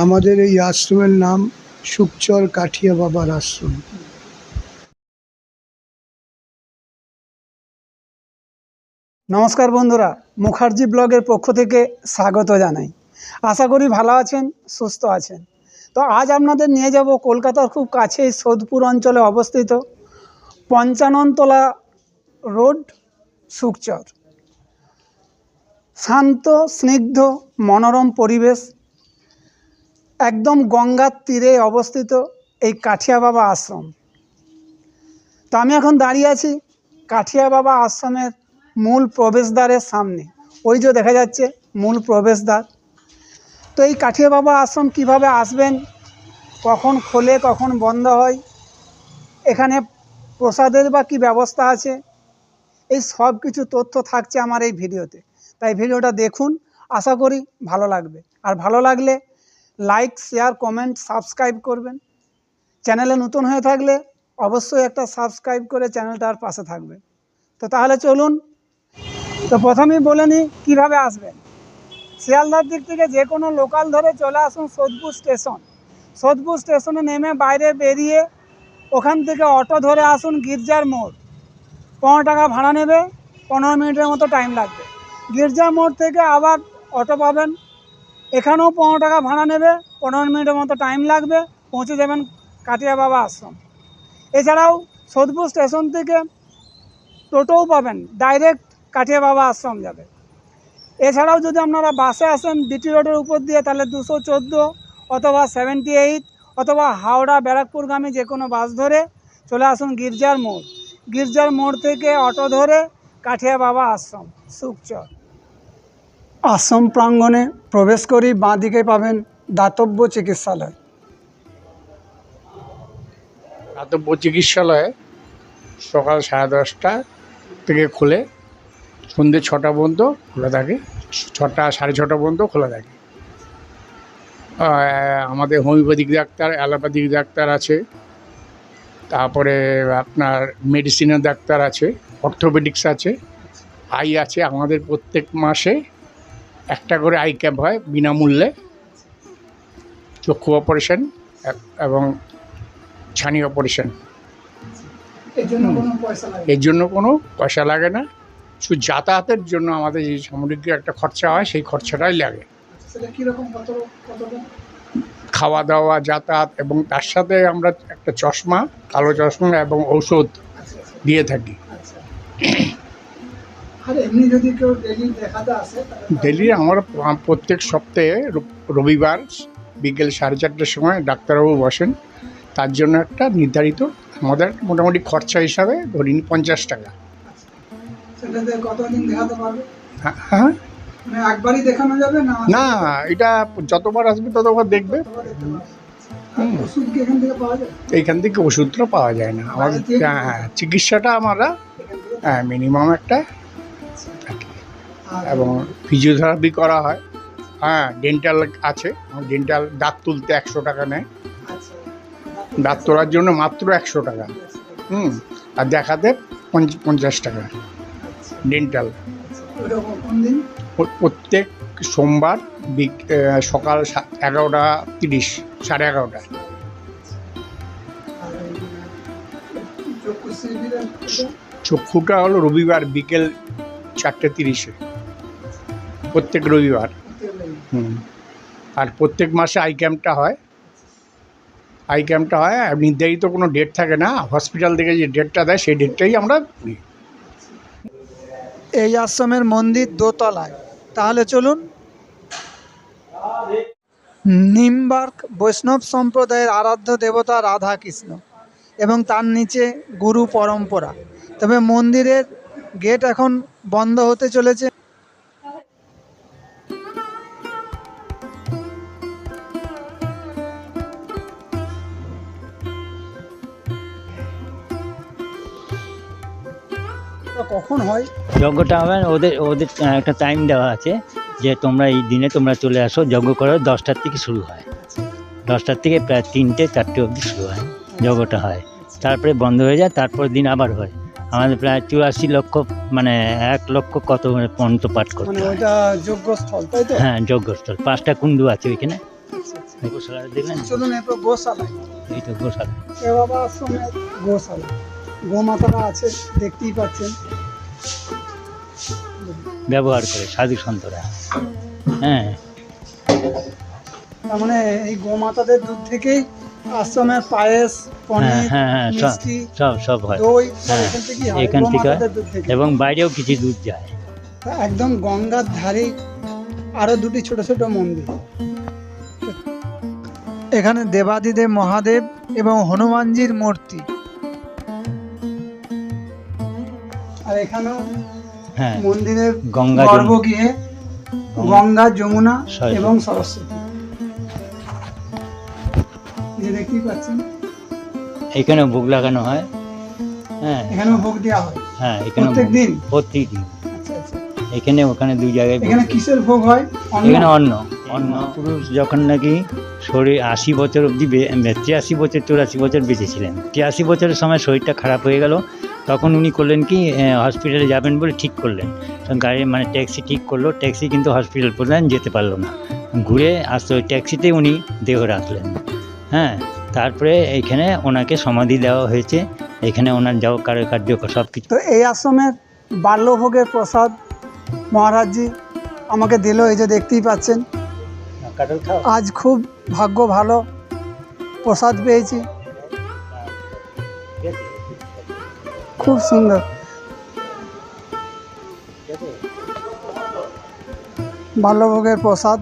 আমাদের এই আশ্রমের নাম সুকচর কাঠিয়া বাবার আশ্রম। নমস্কার বন্ধুরা, মুখার্জি ব্লগের পক্ষ থেকে স্বাগত জানাই। আশা করি ভালো আছেন, সুস্থ আছেন। তো আজ আপনাদের নিয়ে যাব কলকাতার খুব কাছেই সোদপুর অঞ্চলে অবস্থিত পঞ্চাননতলা রোড সুকচর শান্ত, স্নিগ্ধ, মনোরম পরিবেশ একদম গঙ্গার তীরে অবস্থিত এই কাঠিয়া বাবা আশ্রম। তো আমি এখন দাঁড়িয়ে আছি কাঠিয়া বাবা আশ্রমের মূল প্রবেশদ্বারের সামনে। ওই যে দেখা যাচ্ছে মূল প্রবেশদ্বার। তো এই কাঠিয়া বাবা আশ্রম কীভাবে আসবেন, কখন খোলে, কখন বন্ধ হয়, এখানে প্রসাদের বা কী ব্যবস্থা আছে, এই সব কিছু তথ্য থাকছে আমার এই ভিডিওতে। তাই ভিডিওটা দেখুন, আশা করি ভালো লাগবে। আর ভালো লাগলে লাইক শেয়ার কমেন্ট সাবস্ক্রাইব করবেন। চ্যানেলে নতুন হয়ে থাকলে অবশ্যই একটা সাবস্ক্রাইব করে চ্যানেলটার পাশে থাকবেন তো তাহলে চলুন, তো প্রথমেই বলে নিই কীভাবে আসবেন। শিয়ালদার দিক থেকে যে কোনো লোকাল ধরে চলে আসুন সোদপুর স্টেশন সোদপুর স্টেশনে নেমে বাইরে বেরিয়ে ওখান থেকে অটো ধরে আসুন গির্জার মোড়। পনেরো টাকা ভাড়া নেবে, পনেরো মিনিটের মতো টাইম লাগবে। গির্জার মোড় থেকে আবার অটো পাবেন। এখানেও পনেরো টাকা ভাড়া নেবে, পনেরো মিনিটের মতো টাইম লাগবে, পৌঁছে যাবেন কাটিয়া বাবা আশ্রম। এছাড়াও সোদপুর স্টেশন থেকে টোটোও পাবেন ডাইরেক্ট কাঠিয়া বাবা আশ্রম যাবে। এছাড়াও যদি আপনারা বাসে আসেন বিটি রোডের উপর দিয়ে, তাহলে দুশো চোদ্দ অথবা সেভেন্টি এইট অথবা হাওড়া ব্যারাকপুরগামী যে কোনো বাস ধরে চলে আসুন গির্জার মোড়। গির্জার মোড় থেকে অটো ধরে কাঠিয়া বাবা আশ্রম সুকচর আশ্রম প্রাঙ্গণে প্রবেশ করি, বাঁ দিকে পাবেন দাতব্য চিকিৎসালয়। দাতব্য চিকিৎসালয়ে সকাল সাড়ে দশটা থেকে খুলে সন্ধ্যে ছটা পর্যন্ত খোলা থাকে। ছটা, সাড়ে ছটা পর্যন্ত খোলা থাকে। আমাদের হোমিওপ্যাথিক ডাক্তার, অ্যালোপ্যাথিক ডাক্তার আছে। তারপরে আপনার মেডিসিনের ডাক্তার আছে, অর্থোপেডিক্স আছে, আই আছে। আমাদের প্রত্যেক মাসে একটা করে আই ক্যাম্প হয় বিনামূল্যে চক্ষু অপারেশন এবং ছানি অপারেশন এর জন্য কোনো পয়সা লাগে না। শুধু যাতায়াতের জন্য আমাদের যে সামগ্রিক একটা খরচা হয় সেই খরচাটাই লাগে। কতটা খাওয়া দাওয়া যাতায়াত এবং তার সাথে আমরা একটা চশমা কালো চশমা এবং ঔষধ আচ্ছা আচ্ছা। দিয়ে থাকি। আচ্ছা। আর এমনি যদি কেউ ডেলি দেখাতে আসে ডেলি আমরা প্রত্যেক সপ্তাহে রবিবার বিকেল সাড়ে চারটের সময় ডাক্তারবাবু বসেন। তার জন্য একটা নির্ধারিত আমাদের মোটামুটি খরচা হিসাবে ধরি নিই পঞ্চাশ টাকা। পারবে? হ্যাঁ হ্যাঁ। মানে না? এটা যতবার আসবে ততবার দেখবে। এইখান থেকে ওষুধটা পাওয়া যায় না। আমাদের হ্যাঁ হ্যাঁ। চিকিৎসাটা আমরা হ্যাঁ মিনিমাম একটা এবং ফিজিওথেরাপি করা হয়। হ্যাঁ ডেন্টাল আছে। ডেন্টাল দাঁত তুলতে একশো টাকা নেয়। দাঁত তোলার জন্য মাত্র একশো টাকা। হুম, আর দেখাতে পঞ্চাশ টাকা। ডেন্টাল প্রত্যেক সোমবার সকাল এগারোটা তিরিশ, সাড়ে এগারোটা? চক্ষুটা হলো রবিবার বিকেল চারটে তিরিশে। প্রত্যেক রবিবার। হুম। আর প্রত্যেক মাসে আই ক্যাম্পটা হয়। আই ক্যাম্পটা হয়, আর নির্ধারিত কোনো ডেট থাকে না। হসপিটাল থেকে যে ডেটটা দেয়, সেই ডেটটাই আমরা নিই। এই আশ্রমের মন্দির দোতলায়। তাহলে চলুন। নিমবার্ক বৈষ্ণব সম্প্রদায়ের আরাধ্য দেবতা রাধা কৃষ্ণ এবং তার নিচে গুরু পরম্পরা। তবে মন্দিরের গেট এখন বন্ধ হতে চলেছে। কখন হয়? যজ্ঞটা হবে ওদের ওদের একটা টাইম দেওয়া আছে যে তোমরা এই দিনে তোমরা চলে আসো যজ্ঞ করো দশটার থেকে শুরু হয়। দশটার থেকে প্রায় তিনটে চারটে অবধি শুরু হয় যজ্ঞটা হয়। তারপরে বন্ধ হয়ে যায় তারপর দিন আবার হয়। আমাদের প্রায় চুরাশি লক্ষ মানে এক লক্ষ কত পর্যন্ত পাঠ করতে মানে হয়। তাই তো? হ্যাঁ যজ্ঞস্থল। পাঁচটা কুণ্ডু আছে ওইখানে। গোশালা দেখলেন? চলুন এরপর গোশালায়। এই তো গোশালা বাবা গোশালা গোমাতারা আছে দেখতেই পাচ্ছেন। ব্যবহার করে সাধু সন্তরা। হ্যাঁ। তার মানে এই গোমাতাদের দুধ থেকেই আশ্রমের পায়েস হ্যাঁ পনির হ্যাঁ হ্যাঁ সব সব সব হয়। দই এখান থেকে এবং বাইরেও কিছু দুধ যায়। একদম গঙ্গার ধারে আরও দুটি ছোট ছোট মন্দির। এখানে দেবাদিদেব মহাদেব এবং হনুমানজির মূর্তি। আর এখানেও হ্যাঁ মন্দিরের গঙ্গা গঙ্গা যমুনা এবং সরস্বতী। যে দেখতেই পাচ্ছেন। এখানেও ভোগ লাগানো হয়। হ্যাঁ। এখানেও ভোগ দেওয়া হয়। হ্যাঁ এখানে প্রত্যেক দিন? প্রত্যেক দিন। আচ্ছা আচ্ছা। এখানে ওখানে দুই জায়গায় এখানে কিসের ভোগ হয়? এখানে অন্ন। অন্ন। পুরুষ যখন নাকি শরীর আশি বছর অবধি তিয়াশি বছর চুরাশি বছর বেঁচেছিলেন তিয়াশি বছরের সময় শরীরটা খারাপ হয়ে গেল। তখন উনি করলেন কি হসপিটালে যাবেন বলে ঠিক করলেন। গাড়ি মানে ট্যাক্সি ঠিক করল ট্যাক্সি কিন্তু হসপিটাল পর্যন্ত যেতে পারল না। ঘুরে আসতে ওই ট্যাক্সিতে উনি দেহ রাখলেন। হ্যাঁ তারপরে এইখানে ওনাকে সমাধি দেওয়া হয়েছে। এখানে ওনার যাও কার্য সব কিছু। তো এই আশ্রমের বাল্যভোগের প্রসাদ মহারাজজি আমাকে দিল এই যে দেখতেই পাচ্ছেন। আজ খুব ভাগ্য ভালো প্রসাদ পেয়েছি। খুব সুন্দর। বাল্যভোগের প্রসাদ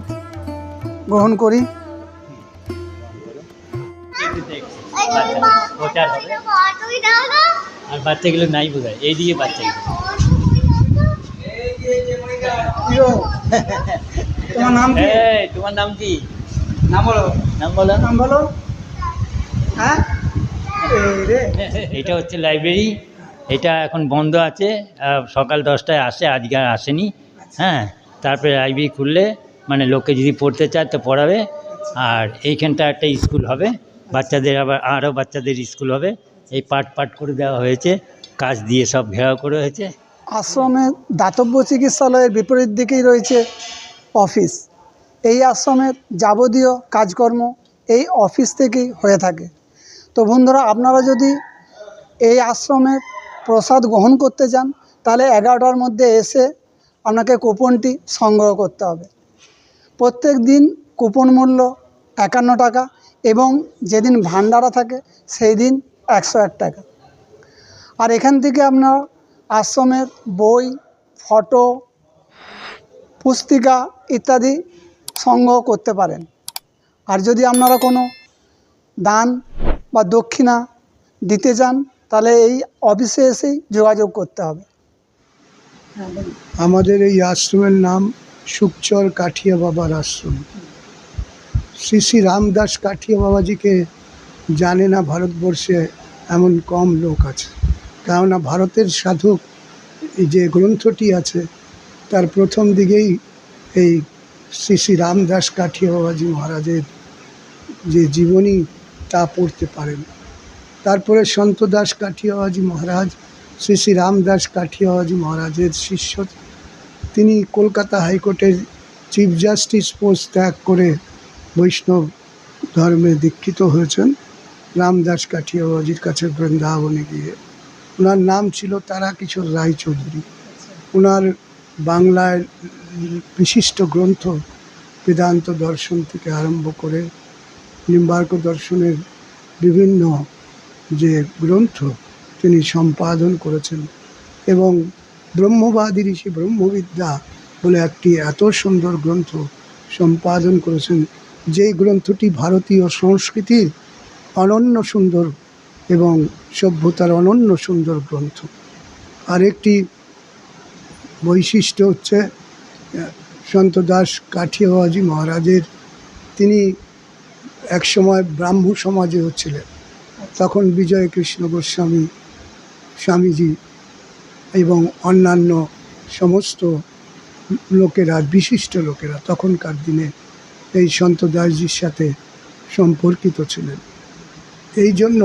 গ্রহণ করি। আর বাচ্চাগুলো নাই বোধ হয় এইদিকে বাচ্চাগুলো তোমার নাম কি? তোমার নাম কি? নাম বলো। নাম বলো। নাম বলো। হ্যাঁ? এটা হচ্ছে লাইব্রেরি। এটা এখন বন্ধ আছে সকাল দশটায় আসে, আজকে আর আসেনি। হ্যাঁ তারপরে আইবি খুললে মানে লোকে যদি পড়তে চায় তো পড়াবে। আর এইখানটা একটা স্কুল হবে, বাচ্চাদের আবার, আরও বাচ্চাদের স্কুল হবে। এই পাট পাট করে দেওয়া হয়েছে, কাজ দিয়ে সব ঘেরাও করে হয়েছে। আশ্রমের দাতব্য চিকিৎসালয়ের বিপরীত দিকেই রয়েছে অফিস। এই আশ্রমের যাবতীয় কাজকর্ম এই অফিস থেকেই হয়ে থাকে। তো বন্ধুরা, আপনারা যদি এই আশ্রমের প্রসাদ গ্রহণ করতে চান তাহলে এগারোটার মধ্যে এসে আপনাকে কুপনটি সংগ্রহ করতে হবে। প্রত্যেক দিন কুপন মূল্য একান্ন টাকা এবং যেদিন ভান্ডারা থাকে সেই দিন একশো এক টাকা। আর এখান থেকে আপনার আশ্রমের বই, ফটো, পুস্তিকা ইত্যাদি সংগ্রহ করতে পারেন। আর যদি আপনারা কোনো দান বা দক্ষিণা দিতে চান তাহলে এই অফিসে এসেই যোগাযোগ করতে হবে। আমাদের এই আশ্রমের নাম সুকচর কাঠিয়া বাবার আশ্রম। শ্রী শ্রী রামদাস কাঠিয়া বাবাজিকে জানে না ভারতবর্ষে এমন কম লোক আছে। কেননা ভারতের সাধক এই যে গ্রন্থটি আছে, তার প্রথম দিকেই এই শ্রী শ্রী রামদাস কাঠিয়া বাবাজি মহারাজের যে জীবনী তা পড়তে পারেন। তারপরে সন্ত দাস কাঠিয়াবাজি মহারাজ, শ্রী শ্রী রামদাস কাঠিয়াবাজি মহারাজের শিষ্য। তিনি কলকাতা হাইকোর্টের চিফ জাস্টিস পোস্ট ত্যাগ করে বৈষ্ণব ধর্মে দীক্ষিত হয়েছেন রামদাস কাঠিয়াওয়াজির কাছে বৃন্দাবনে গিয়ে। ওনার নাম ছিল তারাকিশোর রায়চৌধুরী। ওনার বাংলায় বিশিষ্ট গ্রন্থ বেদান্ত দর্শন থেকে আরম্ভ করে নিম্বার্ক দর্শনের বিভিন্ন যে গ্রন্থ তিনি সম্পাদন করেছেন এবং ব্রহ্মবাদী ঋষি ব্রহ্মবিদ্যা বলে একটি এত সুন্দর গ্রন্থ সম্পাদন করেছেন যেই গ্রন্থটি ভারতীয় সংস্কৃতির অনন্য সুন্দর এবং সভ্যতার অনন্য সুন্দর গ্রন্থ। আরেকটি বৈশিষ্ট্য হচ্ছে আহ, সন্ত দাস কাঠিয়াবাজি মহারাজের তিনি একসময় ব্রাহ্ম সমাজেও ছিলেন। তখন বিজয় কৃষ্ণ গোস্বামী, স্বামীজি এবং অন্যান্য সমস্ত লোকেরা, বিশিষ্ট লোকেরা তখনকার দিনে এই সন্ত দাসজির সাথে সম্পর্কিত ছিলেন। এই জন্য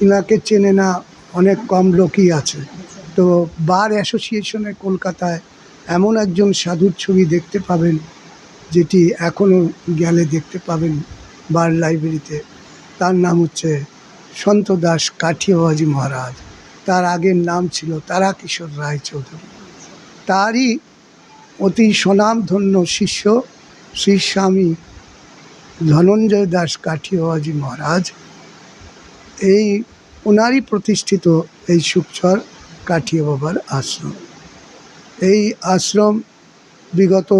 ইনাকে চেনে না অনেক কম লোকই আছে। তো বার অ্যাসোসিয়েশনে কলকাতায় এমন একজন সাধুর ছবি দেখতে পাবেন, যেটি এখনও গেলে দেখতে পাবেন বার লাইব্রেরিতে। তার নাম হচ্ছে সন্ত দাস কাঠিয়াবাজি মহারাজ, তার আগের নাম ছিল তারাকিশোর রায়চৌধুরী। তারই অতি স্বনামধন্য শিষ্য শ্রী স্বামী ধনঞ্জয় দাস কাঠিয়াবাজি মহারাজ। এই ওনারই প্রতিষ্ঠিত এই সুকচর কাঠিয়া বাবার আশ্রম। এই আশ্রম বিগত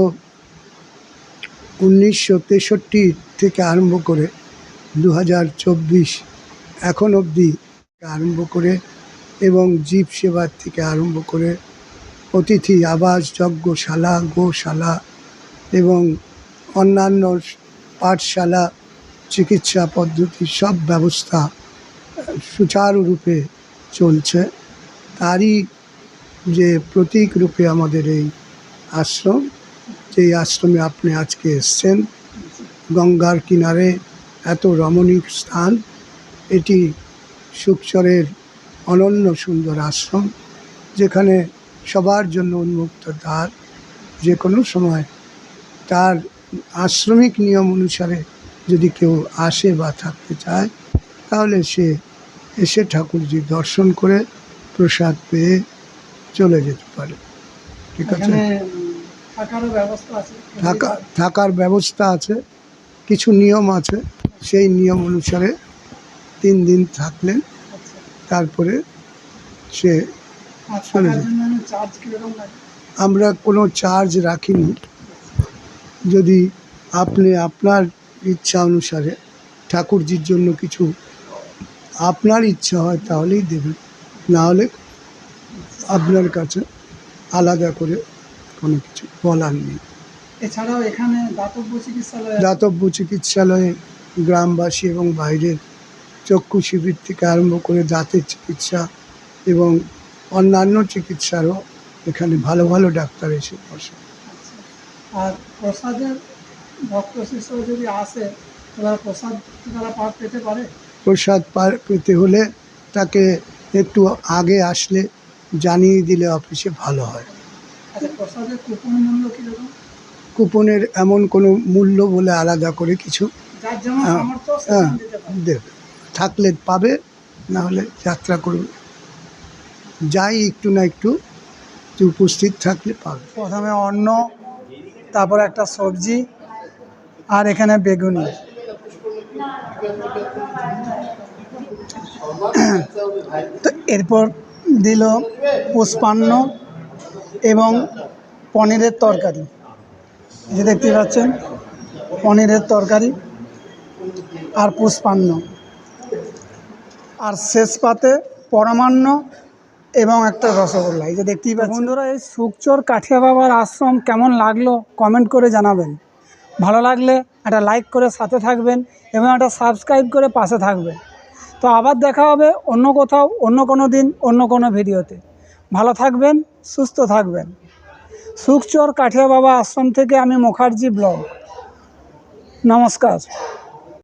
উনিশশো তেষট্টি থেকে আরম্ভ করে দু হাজার চব্বিশ এখন অবধি আরম্ভ করে এবং জীব সেবার থেকে আরম্ভ করে অতিথি আবাস, যজ্ঞশালা, গোশালা এবং অন্যান্য পাঠশালা, চিকিৎসা পদ্ধতি সব ব্যবস্থা সুচারুরূপে চলছে। তারই যে প্রতীক রূপে আমাদের এই আশ্রম, যেই আশ্রমে আপনি আজকে এসছেন, গঙ্গার কিনারে এত রমণীক স্থান। এটি সুকচরের অনন্য সুন্দর আশ্রম যেখানে সবার জন্য উন্মুক্ত দ্বার। যে কোনো সময় তার আশ্রমিক নিয়ম অনুসারে যদি কেউ আসে বা থাকতে চায় তাহলে সে এসে ঠাকুরজি দর্শন করে প্রসাদ পেয়ে চলে যেতে পারে। ঠিক আছে? থাকা থাকার ব্যবস্থা আছে কিছু নিয়ম আছে। সেই নিয়ম অনুসারে তিন দিন থাকলেন। আচ্ছা। তারপরে সে চলে যেতে। লাগে? আমরা কোনো চার্জ রাখিনি। যদি আপনি আপনার ইচ্ছা অনুসারে ঠাকুরজির জন্য কিছু আপনার ইচ্ছা হয় তাহলেই দেবেন। না হলে আপনার কাছে আলাদা করে কোনো কিছু বলার নেই। এছাড়াও এখানে দাতব্য চিকিৎসালয় দাতব্য চিকিৎসালয়ে গ্রামবাসী এবং বাইরের চক্ষু শিবির থেকে আরম্ভ করে দাঁতের চিকিৎসা এবং অন্যান্য চিকিৎসারও এখানে ভালো ভালো ডাক্তার এসে বসে। আর প্রসাদের ভক্ত শিষ্য যদি আসে তারা প্রসাদ তারা পেতে পারে? প্রসাদ পার পেতে হলে তাকে একটু আগে আসলে জানিয়ে দিলে অফিসে ভালো হয়। আচ্ছা কুপনের এমন কোনো মূল্য বলে আলাদা করে কিছু হ্যাঁ, হ্যাঁ দেবে। থাকলে পাবে, না হলে যাত্রা করবে। যাই একটু না একটু উপস্থিত থাকলে পাবে। প্রথমে অন্ন, তারপর একটা সবজি, আর এখানে বেগুনি। তো এরপর দিল পুষ্পান্ন এবং পনিরের তরকারি। যে দেখতে পাচ্ছেন, পনিরের তরকারি আর পুষ্পান্ন। আর শেষ পাতে পরমান্ন এবং একটা রসগোল্লা। এই যে দেখতেই পাচ্ছেন। বন্ধুরা, এই সুকচর কাঠিয়া বাবার আশ্রম কেমন লাগল কমেন্ট করে জানাবেন। ভালো লাগলে একটা লাইক করে সাথে থাকবেন এবং একটা সাবস্ক্রাইব করে পাশে থাকবেন। তো আবার দেখা হবে অন্য কোথাও, অন্য কোনো দিন, অন্য কোনো ভিডিওতে। ভালো থাকবেন, সুস্থ থাকবেন। সুকচর কাঠিয়া বাবা আশ্রম থেকে আমি মুখার্জি ব্লগ। নমস্কার।